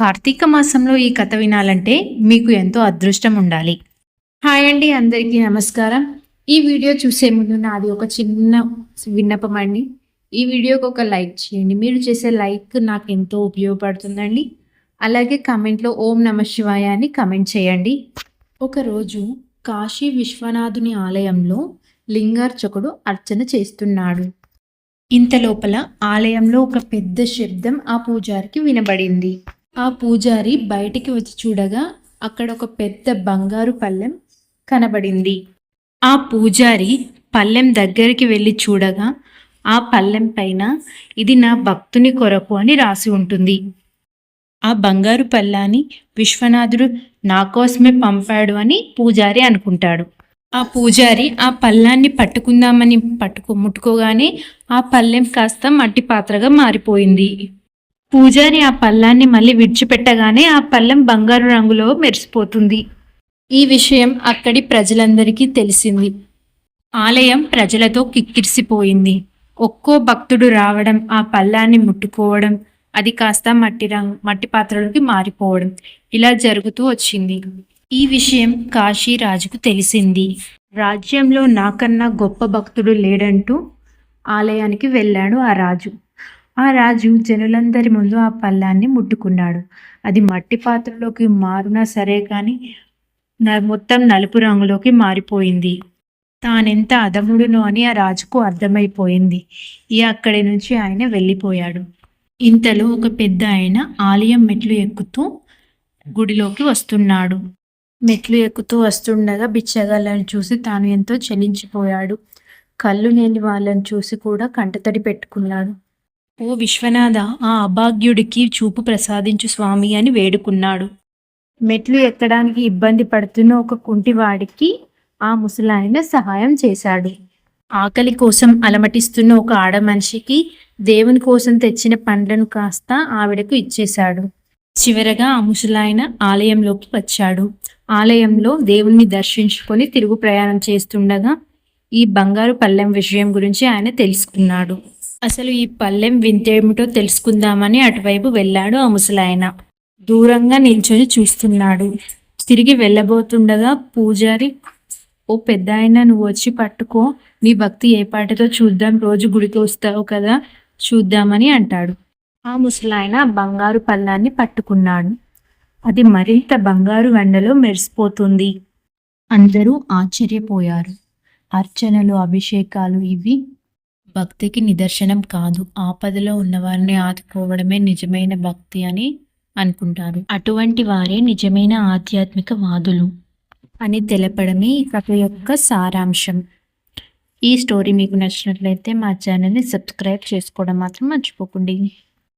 కార్తీక మాసంలో ఈ కథ వినాలంటే మీకు ఎంతో అదృష్టం ఉండాలి. హాయ్ అండి అందరికీ నమస్కారం. ఈ వీడియో చూసే ముందు నాది ఒక చిన్న విన్నపం అండి. ఈ వీడియోకి ఒక లైక్ చేయండి. మీరు చేసే లైక్ నాకు ఎంతో ఉపయోగపడుతుందండి. అలాగే కమెంట్లో ఓం నమ శివాయ అని కమెంట్ చేయండి. ఒకరోజు కాశీ విశ్వనాథుని ఆలయంలో లింగార్చకుడు అర్చన చేస్తున్నాడు. ఇంత లోపల ఆలయంలో ఒక పెద్ద శబ్దం ఆ పూజారికి వినబడింది. ఆ పూజారి బయటికి వచ్చి చూడగా అక్కడ ఒక పెద్ద బంగారు పళ్ళెం కనబడింది. ఆ పూజారి పల్లెం దగ్గరికి వెళ్ళి చూడగా ఆ పళ్ళెం పైన ఇది నా భక్తుని కొరకు అని రాసి ఉంటుంది. ఆ బంగారు పళ్ళాన్ని విశ్వనాథుడు నా కోసమే పంపాడు అని పూజారి అనుకుంటాడు. ఆ పూజారి ఆ పళ్ళాన్ని పట్టుకుందామని పట్టుకో ముట్టుకోగానే ఆ పళ్ళెం కాస్త మట్టి పాత్రగా మారిపోయింది. పూజారి ఆ పళ్ళాన్ని మళ్ళీ విడిచిపెట్టగానే ఆ పళ్ళెం బంగారు రంగులో మెరిసిపోతుంది. ఈ విషయం అక్కడి ప్రజలందరికీ తెలిసింది. ఆలయం ప్రజలతో కిక్కిరిసిపోయింది. ఒక్కో భక్తుడు రావడం ఆ పళ్ళాన్ని ముట్టుకోవడం అది కాస్త మట్టి రంగు మట్టి పాత్రలోకి మారిపోవడం ఇలా జరుగుతూ వచ్చింది. ఈ విషయం కాశీ రాజుకు తెలిసింది. రాజ్యంలో నాకన్నా గొప్ప భక్తుడు లేడంటూ ఆలయానికి వెళ్ళాడు ఆ రాజు. ఆ రాజు జనులందరి ముందు ఆ పళ్ళాన్ని ముట్టుకున్నాడు. అది మట్టి పాత్రలోకి మారునా సరే కానీ న- మొత్తం నలుపు రంగులోకి మారిపోయింది. తానెంత అదముడునో అని ఆ రాజుకు అర్థమైపోయింది. ఇక అక్కడి నుంచి ఆయన వెళ్ళిపోయాడు. ఇంతలో ఒక పెద్ద ఆయన ఆలయం మెట్లు ఎక్కుతూ గుడిలోకి వస్తున్నాడు. మెట్లు ఎక్కుతూ వస్తుండగా బిచ్చగాళ్ళని చూసి తాను ఎంతో చలించిపోయాడు కళ్ళు లేని వాళ్ళని చూసి కూడా కంటతడి పెట్టుకున్నాడు. ఓ విశ్వనాథ ఆ అభాగ్యుడికి చూపు ప్రసాదించు స్వామి అని వేడుకున్నాడు. మెట్లు ఎక్కడానికి ఇబ్బంది పడుతున్న ఒక కుంటివాడికి ఆ ముసలాయన సహాయం చేశాడు. ఆకలి కోసం అలమటిస్తున్న ఒక ఆడ మనిషికి దేవుని కోసం తెచ్చిన పండ్లను కాస్త ఆవిడకు ఇచ్చేశాడు. చివరగా ఆ ముసలాయన ఆలయంలోకి వచ్చాడు. ఆలయంలో దేవుణ్ణి దర్శించుకొని తిరుగు ప్రయాణం చేస్తుండగా ఈ బంగారు పళ్ళెం విషయం గురించి ఆయన తెలుసుకున్నాడు. అసలు ఈ పళ్ళెం వింతేమిటో తెలుసుకుందామని అటువైపు వెళ్ళాడు ఆ ముసలాయన. దూరంగా నిల్చొని చూస్తున్నాడు. తిరిగి వెళ్ళబోతుండగా పూజారి ఓ పెద్ద ఆయన నువ్వు వచ్చి పట్టుకో. నీ భక్తి ఏ పాటతో చూద్దాం. రోజు గుడికి వస్తావు కదా. చూద్దామని అంటాడు. ఆ ముసలాయన బంగారు పళ్ళాన్ని పట్టుకున్నాడు. అది మరింత బంగారు వెండలో మెరిసిపోతుంది అందరూ ఆశ్చర్యపోయారు. అర్చనలు అభిషేకాలు ఇవి భక్తికి నిదర్శనం కాదు. ఆపదలో ఉన్నవారిని ఆదుకోవడమే నిజమైన భక్తి అని అనుకుంటారు. అటువంటి వారే నిజమైన ఆధ్యాత్మిక వాదులు అని తెలపడమే ఈ కథ యొక్క సారాంశం. ఈ స్టోరీ మీకు నచ్చినట్లయితే మా ఛానల్ని సబ్స్క్రైబ్ చేసుకోవడం మాత్రం మర్చిపోకండి.